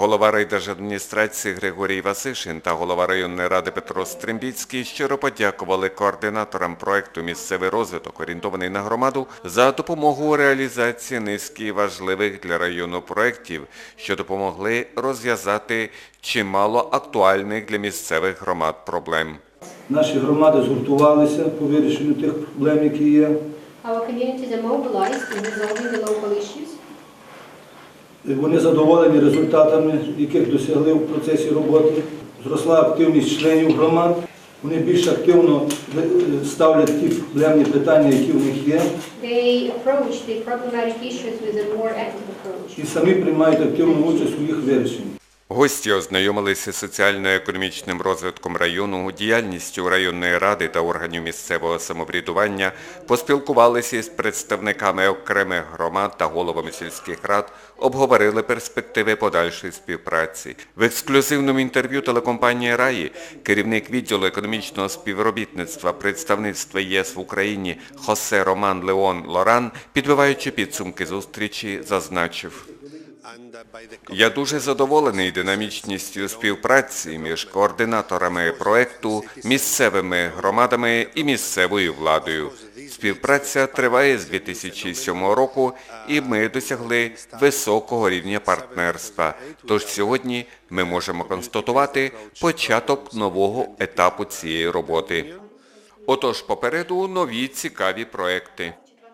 Голова райдержадміністрації Григорій Васишин та голова районної ради Петро Стрембіцький щиро подякували координаторам проекту «Місцевий розвиток, орієнтований на громаду» за допомогу у реалізації низки важливих для району проєктів, що допомогли розв'язати чимало актуальних для місцевих громад проблем. Наші громади згуртувалися по вирішенню тих проблем, які є. Our communities are mobilized in resolving the local issues. Вони задоволені результатами, яких досягли в процесі роботи. Зросла активність членів громад. Вони більш активно е, ставлять ті проблемні питання, які в них є, They approach the problematic issues with a more active approach. і самі приймають активну участь у їх вирішенні. Гості ознайомилися з соціально-економічним розвитком району, діяльністю районної ради та органів місцевого самоврядування, поспілкувалися із представниками окремих громад та головами сільських рад, обговорили перспективи подальшої співпраці. В ексклюзивному інтерв'ю телекомпанії «Раї» керівник відділу економічного співробітництва представництва ЄС в Україні Хосе Роман Леон Лоран, підбиваючи підсумки зустрічі, зазначив. Я дуже задоволений динамічністю співпраці між координаторами проекту, місцевими громадами і місцевою владою. Співпраця триває з 2007 року, і ми досягли високого рівня партнерства. Тож сьогодні ми можемо констатувати початок нового етапу цієї роботи. Отож, попереду нові цікаві проекти.